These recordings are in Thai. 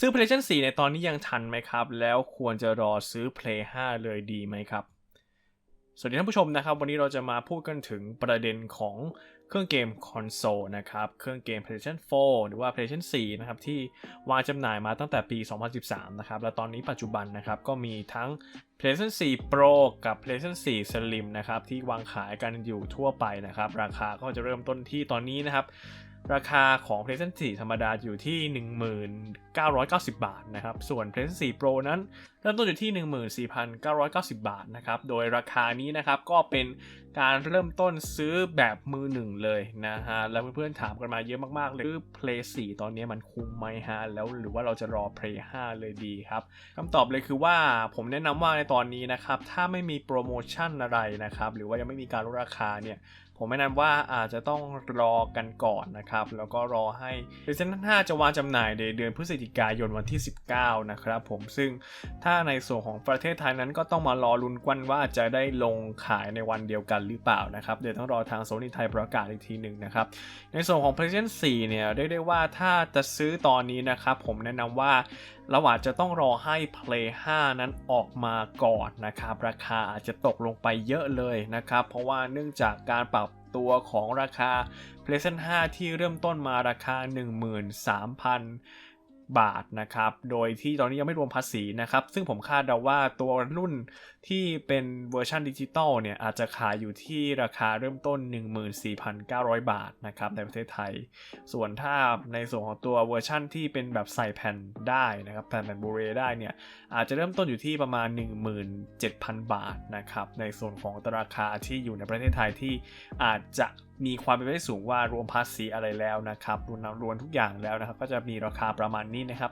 ซื้อ PlayStation 4 ในตอนนี้ยังทันไหมครับ แล้วควรจะรอซื้อ Play 5 เลยดีไหมครับ สวัสดีท่านผู้ชมนะครับ วันนี้เราจะมาพูดกันถึงประเด็นของเครื่องเกมคอนโซลนะครับ เครื่องเกม PlayStation 4 หรือว่า PlayStation 4 นะครับ ที่วางจำหน่ายมาตั้งแต่ปี 2013 นะครับ และตอนนี้ปัจจุบันนะครับ ก็มีทั้ง PlayStation 4 Pro กับ PlayStation 4 Slim นะครับ ที่วางขายกันอยู่ทั่วไปนะครับ ราคาก็จะเริ่มต้นที่ตอนนี้นะครับ ราคาของ PlayStation 4 ธรรมดาอยู่ที่ 1990 บาทนะครับ ส่วน PlayStation 4 Pro นั้นเริ่มต้นอยู่ที่ 14,990 บาทนะครับ โดยราคานี้นะครับก็เป็น การเริ่มต้นซื้อแบบมือหนึ่งเลยนะฮะ แล้วเพื่อนๆถามกันมาเยอะมากๆเลยคือ Play 4 ตอนนี้มันคุ้มไหมฮะ แล้วหรือว่าเราจะรอ Play 5 เลยดีครับคำตอบเลยคือว่าผมแนะนำว่าในตอนนี้นะครับ ถ้าไม่มีโปรโมชั่นอะไรนะครับ หรือว่ายังไม่มีการลดราคาเนี่ยผมแนะนำว่าอาจจะต้องรอกันก่อนนะครับ แล้วก็รอให้ PlayStation 5จะวางจำหน่ายในเดือนพฤศจิกายนวันที่ 19 นะครับผมซึ่งถ้าในส่วนของประเทศไทยนั้นก็ต้องมารอลุ้นกันว่าจะได้ลงขายในวันเดียวกันหรือเปล่านะครับเดี๋ยวต้องรอทางโซนี่ไทยประกาศอีกทีหนึ่งนะครับในส่วนของ PlayStation 4 เนี่ยเรียกได้ว่าถ้าจะซื้อตอนนี้นะครับผมแนะนำว่าเราอาจจะต้องรอให้ Play 5 นั้นออกมาก่อนนะครับราคาอาจจะตกลงไปเยอะเลยนะครับเพราะว่าเนื่องจากการปรับตัวของราคา PlayStation 5 ที่เริ่มต้นมาราคา 13,000 บาทนะครับ โดยที่ตอนนี้ยังไม่รวมภาษีนะครับ ซึ่งผมคาดเดาว่าตัวรุ่นที่เป็นเวอร์ชันดิจิตอลเนี่ยอาจจะขายอยู่ที่ราคาเริ่มต้น 14,900 บาทนะครับในประเทศไทย ส่วนถ้าในส่วนของตัวเวอร์ชันที่เป็นแบบใส่แผ่นได้นะครับแผ่นแผ่นบูเรได้เนี่ยอาจจะเริ่มต้นอยู่ที่ประมาณ 17,000 บาทนะครับในส่วนของตราคาที่อยู่ในประเทศไทยที่อาจจะ มีความเป็นไปได้สูงว่ารวมภาษีอะไรแล้วนะครับรวมรวมทุกอย่างแล้วนะครับ ก็จะมีราคาประมาณนี้นะครับ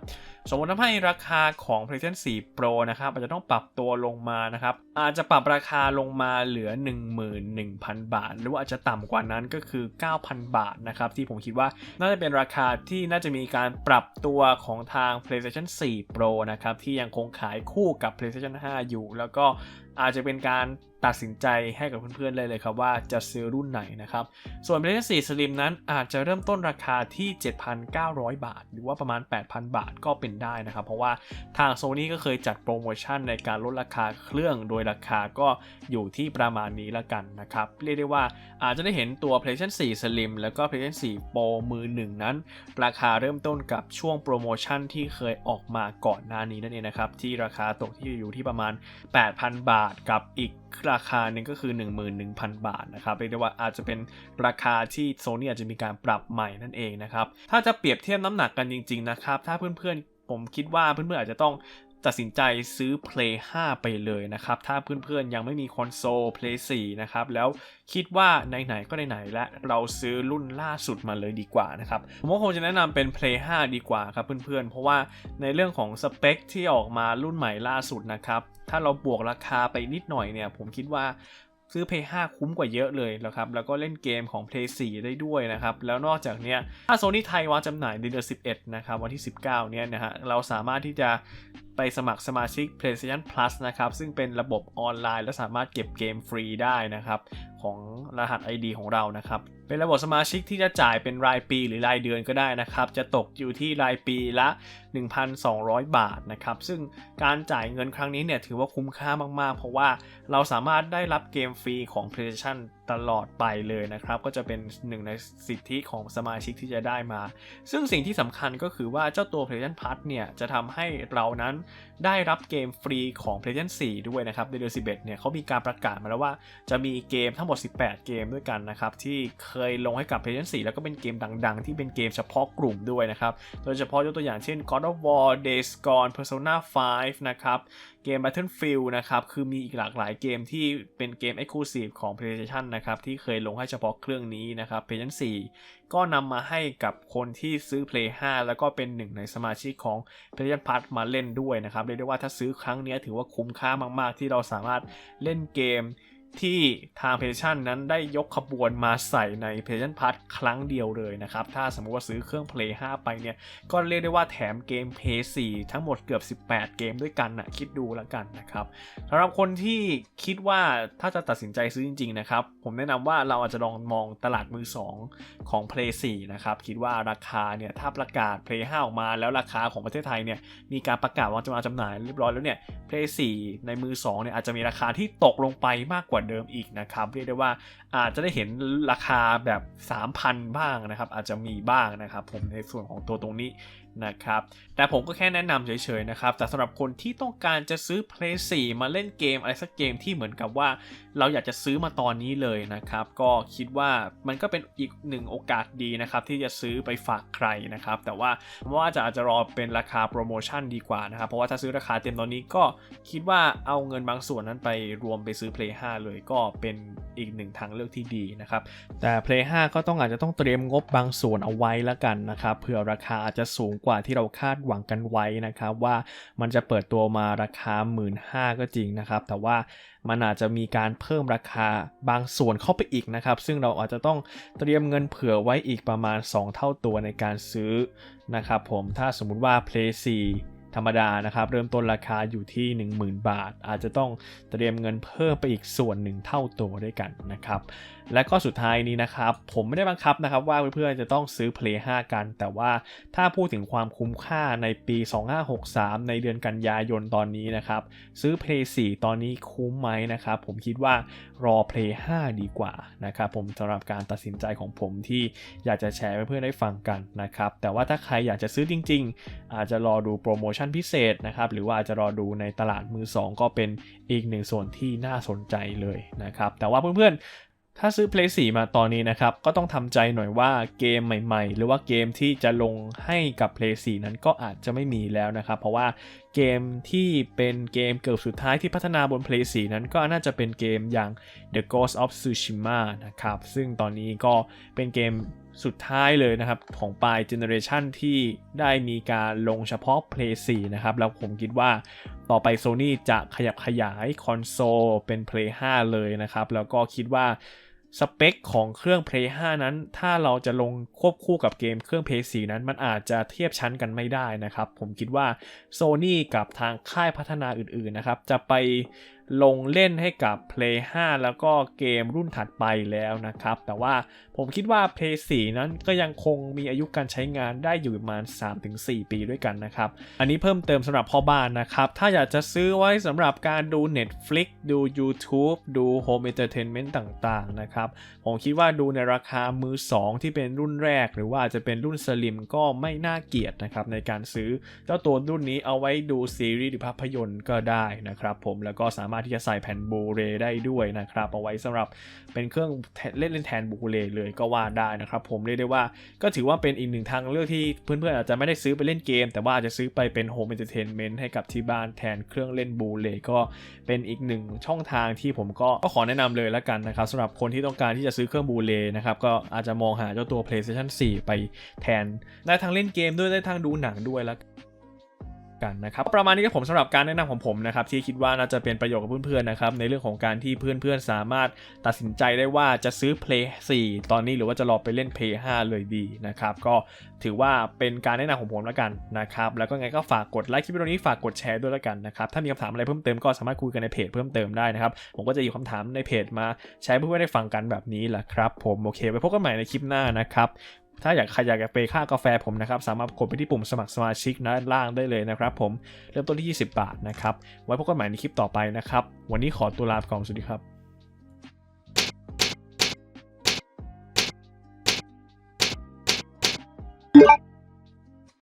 สมมติทำให้ราคาของ PlayStation 4 Pro นะครับอาจจะต้องปรับตัวลงมานะครับ อาจจะปรับราคาลงมาเหลือ 11,000 บาท หรือว่าอาจจะต่ำกว่านั้นก็คือ 9,000 บาทนะครับ ที่ผมคิดว่าน่าจะเป็นราคาที่น่าจะมีการปรับตัวของทาง PlayStation 4 Pro นะครับ ที่ยังคงขายคู่กับ PlayStation 5 อยู่ แล้วก็อาจจะเป็นการตัดสินใจให้กับเพื่อนๆเลยเลยครับว่าจะซื้อรุ่นไหนนะครับ ส่วน PlayStation 4 Slim นั้นอาจจะเริ่มต้นราคาที่ 7,900 บาท หรือว่าประมาณ 8,000 บาทก็เป็นได้นะครับ เพราะว่าทาง Sony ก็เคยจัดโปรโมชั่นในการลดราคาเครื่องโดยราคาก็อยู่ที่ประมาณนี้ละกันนะครับ เรียกได้ว่าอาจจะได้เห็นตัว PlayStation 4 Slim แล้วก็ PlayStation 4 Pro มือหนึ่งนั้น ราคาเริ่มต้นกับช่วงโปรโมชั่นที่เคยออกมาก่อนหน้านี้นั่นเองนะครับที่ราคาตกที่อยู่ที่ประมาณ 8,000 บาทกับอีกราคาหนึ่งก็คือ 11,000 บาทนะครับเรียกได้ว่าอาจจะเป็นราคาที่โซนี่อาจจะมีการปรับใหม่นั่นเองนะครับถ้าจะเปรียบเทียบน้ำหนักกันจริงๆนะครับถ้าเพื่อนๆผมคิดว่าเพื่อนๆอาจจะต้อง ตัดสินใจซื้อ Play 5 ไปเลยนะครับ ถ้าเพื่อนๆยังไม่มีคอนโซล Play 4 นะครับ แล้วคิดว่าไหนๆก็ไหนๆและเราซื้อรุ่นล่าสุดมาเลยดีกว่านะครับ ผมก็คงจะแนะนำเป็น Play 5 ดีกว่าครับเพื่อนๆ เพราะว่าในเรื่องของสเปคที่ออกมารุ่นใหม่ล่าสุดนะครับ ถ้าเราบวกราคาไปนิดหน่อยเนี่ย ผมคิดว่าซื้อ Play 5 คุ้มกว่าเยอะเลยนะครับ แล้วก็เล่นเกมของ Play 4 ได้ด้วยนะครับ แล้วนอกจากเนี้ยถ้าโซนี่ไทยวางจำหน่ายในเดือน11 นะครับ วันที่ 19 เนี้ยนะฮะ เราสามารถที่จะไปสมัครสมาชิก PlayStation Plus นะครับ ซึ่งเป็นระบบออนไลน์ และสามารถเก็บเกมฟรีได้นะครับ ของรหัส ID ของเรานะครับ เป็นระบบสมาชิกที่จะจ่ายเป็นรายปีหรือรายเดือนก็ได้นะครับ จะตกอยู่ที่รายปีละ 1,200 บาทนะครับ ซึ่งการจ่ายเงินครั้งนี้เนี่ยถือว่าคุ้มค่ามาก ๆ เพราะว่าเราสามารถได้รับเกมฟรีของ PlayStation ตลอดไปเลยนะครับ ก็จะเป็นหนึ่งในสิทธิของสมาชิกที่จะได้มา ซึ่งสิ่งที่สำคัญก็คือว่าเจ้าตัว PlayStation Plus เนี่ยจะทำให้เรานั้นได้รับเกมฟรีของ PlayStation 4 ด้วยนะครับ ในเดือน 11 เนี่ยเขามีการประกาศมาแล้วว่าจะมีเกมทั้งหมด 18 เกมด้วยกันนะครับ ที่เคยลงให้กับ PlayStation 4 แล้วก็เป็นเกมดัง ๆ ที่เป็นเกมเฉพาะกลุ่มด้วยนะครับ โดยเฉพาะยกตัวอย่างเช่น God of War Days Gone Persona 5 นะครับ เกม Battlefield นะครับ คือมีอีกหลากหลายเกมที่เป็นเกม Exclusive ของ PlayStation นะครับ ที่เคยลงให้เฉพาะเครื่องนี้นะครับ PlayStation 4 ก็นำมาให้กับคนที่ซื้อ Play 5 แล้วก็เป็นหนึ่งในสมาชิกของ PlayStation Plus มาเล่นด้วยนะครับ เรียกได้ว่าถ้าซื้อครั้งนี้ถือว่าคุ้มค่ามาก ๆ ที่เราสามารถเล่นเกม ที่ทาง PlayStation นั้นได้ยกขบวนมาใส่ใน PlayStation Plus ครั้งเดียวเลยนะครับ ถ้าสมมุติว่าซื้อเครื่อง Play 5 ไปเนี่ย ก็เรียกได้ว่าแถมเกม Play 4 ทั้งหมดเกือบ 18 เกมด้วยกันนะคิดดูแล้วกันนะครับสำหรับคนที่คิดว่าถ้าจะตัดสินใจซื้อจริงๆนะครับ ผมแนะนำว่าเราอาจจะลองมองตลาดมือ 2 ของ Play 4 นะครับ คิดว่าราคาเนี่ยถ้าประกาศ Play 5 ออกมาแล้วราคาของประเทศไทยเนี่ยมีการประกาศวางจำหน่ายจำหน่ายเรียบร้อยแล้วเนี่ย Play 4 ในมือ2เนี่ยอาจจะมีราคาที่ตกลงไปมากกว่าเดิมอีกนะครับเรียกได้ว่าอาจจะได้เห็นราคาแบบ 3,000 บ้างนะครับ อาจจะมีบ้างนะครับ ผมในส่วนของตัวตรงนี้นะครับแต่ผมก็แค่แนะนำเฉยๆนะครับ แต่สำหรับคนที่ต้องการจะซื้อ Play 4 มาเล่นเกมอะไรสักเกมที่เหมือนกับว่า เราอยากจะซื้อมาตอนนี้เลยนะครับ ก็คิดว่ามันก็เป็นอีกหนึ่งโอกาสดีนะครับ ที่จะซื้อไปฝากใครนะครับ แต่ว่าผมว่าจะอาจจะรอเป็นราคาโปรโมชั่นดีกว่านะครับ เพราะว่าถ้าซื้อราคาเต็มตอนนี้ก็คิดว่าเอาเงินบางส่วนนั้นไปรวมไปซื้อ Play 5 เลยก็เป็นอีกหนึ่งทางเลือกที่ดีนะครับ แต่ Play 5 ก็ต้องอาจจะต้องเตรียมงบบางส่วนเอาไว้แล้วกันนะครับเผื่อราคาอาจจะสูงกว่าที่เราคาดหวังกันไว้นะครับว่ามันจะเปิดตัวมาราคา 1 5ื่นก็จริงนะครับ แต่ว่ามันอาจจะมีการเพิ่มราคาบางส่วนเข้าไปอีกนะครับ ซึ่งเราอาจจะต้องเตรียมเงินเผื่อไว้อีกประมาณ 2 เท่าตัวในการซื้อนะครับผมถ้าสมมุติว่า Play 4ธรรมดานะครับเริ่มต้นราคาอยู่ที่ 10,000 บาท อาจจะต้องเตรียมเงินเพิ่มไปอีกส่วนหนึ่งเท่าตัวด้วยกันนะครับ และก็สุดท้ายนี้นะครับ ผมไม่ได้บังคับนะครับว่าเพื่อนๆจะต้องซื้อ Play 5 กัน แต่ว่าถ้าพูดถึงความคุ้มค่าในปี 2563 ในเดือนกันยายนตอนนี้นะครับ ซื้อ Play 4 ตอนนี้คุ้มไหมนะครับ ผมคิดว่ารอ Play 5 ดีกว่านะครับผมสำหรับการตัดสินใจของผมที่อยากจะแชร์ให้เพื่อนๆได้ฟังกันนะครับ แต่ว่าถ้าใครอยากจะซื้อจริง ๆ อาจจะรอดูโปรโมชั่นพิเศษนะครับ หรือว่าอาจจะรอดูในตลาดมือ 2 ก็เป็นอีกหนึ่งส่วนที่น่าสนใจเลยนะครับ แต่ว่าเพื่อนๆ ถ้าซื้อ Play 4 มาตอนนี้นะครับ ก็ต้องทำใจหน่อยว่าเกมใหม่ๆ หรือว่าเกมที่จะลงให้กับ Play 4 นั้นก็อาจจะไม่มีแล้วนะครับ เพราะว่าเกมที่เป็นเกมเกือบสุดท้ายที่พัฒนาบน Play 4 นั้นก็น่าจะเป็นเกมอย่าง The Ghost of Tsushima นะครับ ซึ่งตอนนี้ก็เป็นเกม สุดท้ายเลยนะครับ ของปลายเจเนอเรชันที่ได้มีการลงเฉพาะ Play 4 นะครับ แล้วผมคิดว่าต่อไป Sony จะขยับขยายคอนโซลเป็น Play 5 เลยนะครับ แล้วก็คิดว่า สเปคของเครื่อง Play 5 นั้น ถ้าเราจะลงควบคู่กับเกมเครื่อง Play 4 นั้น มันอาจจะเทียบชั้นกันไม่ได้นะครับ ผมคิดว่า Sony กับทางค่ายพัฒนาอื่นๆนะครับ จะไปลงเล่นให้กับ Play 5 แล้วก็เกมรุ่นถัดไปแล้วนะครับ แต่ว่าผมคิดว่า Play 4 นั้นก็ยังคงมีอายุการใช้งานได้อยู่ประมาณ 3-4 ปีด้วยกันนะครับ อันนี้เพิ่มเติมสำหรับพ่อบ้านนะครับ ถ้าอยากจะซื้อไว้สำหรับการดู Netflix ดู YouTube ดู Home Entertainment ต่างๆนะครับผมคิดว่าดูในราคามือ 2 ที่เป็นรุ่นแรก หรือว่าจะเป็นรุ่นสลิมก็ไม่น่าเกียดนะครับในการซื้อเจ้าตัวรุ่นนี้เอาไว้ดูซีรีส์หรือภาพยนตร์ก็ได้นะครับผมแล้วก็สามารถที่จะใส่แผ่นบูเรได้ด้วยนะครับเอาไว้สำหรับเป็นเครื่องเล่นเล่นแทนบูเรเลยก็ว่าได้นะครับผมเรียกได้ว่าก็ถือว่าเป็นอีกหนึ่งทางเลือกที่เพื่อนๆอาจจะไม่ได้ซื้อไปเล่นเกม แต่ว่าอาจจะซื้อไปเป็นโฮมเอนเตอร์เทนเมนต์ให้กับที่บ้านแทนเครื่องเล่นบูเรก็เป็นอีกหนึ่งช่องทางที่ผมก็ขอแนะนำเลยแล้วกันนะครับสำหรับคนที่ต้องการที่จะซื้อเครื่องบูเลนะครับ ก็อาจจะมองหาเจ้าตัว PlayStation 4 ไปแทน ได้ทั้งเล่นเกมด้วยได้ทั้งดูหนังด้วยแล้ว กันนะครับประมาณนี้ก็ผมสำหรับการแนะนำของผมนะครับที่คิดว่าน่าจะเป็นประโยชน์กับเพื่อนๆนะครับในเรื่องของการที่เพื่อนๆสามารถตัดสินใจได้ว่าจะซื้อ Play 4 ตอนนี้หรือว่าจะรอไปเล่น Play 5 เลยดีนะครับก็ถือว่าเป็นการแนะนำของผมแล้วกันนะครับแล้วก็ไงก็ฝากกดไลค์คลิปวิดีโอนี้ฝากกดแชร์ด้วยแล้วกันนะครับถ้ามีคำถามอะไรเพิ่มเติมก็สามารถคุยกันในเพจเพิ่มเติมได้นะครับผมก็จะหยิบคำถามในเพจมาแชร์เพื่อนๆได้ฟังกันแบบนี้แหละครับผมโอเคไว้พบกันใหม่ในคลิปหน้านะครับ ถ้าอยากใครอยากจะไปค่ากาแฟผมนะครับ สามารถกดไปที่ปุ่มสมัครสมาชิกด้านล่างได้เลยนะครับผมเริ่มต้นที่ 20 บาทนะครับ ไว้พบกันใหม่ในคลิปต่อไปนะครับ วันนี้ขอตัวลาไปก่อนสวัสดีครับ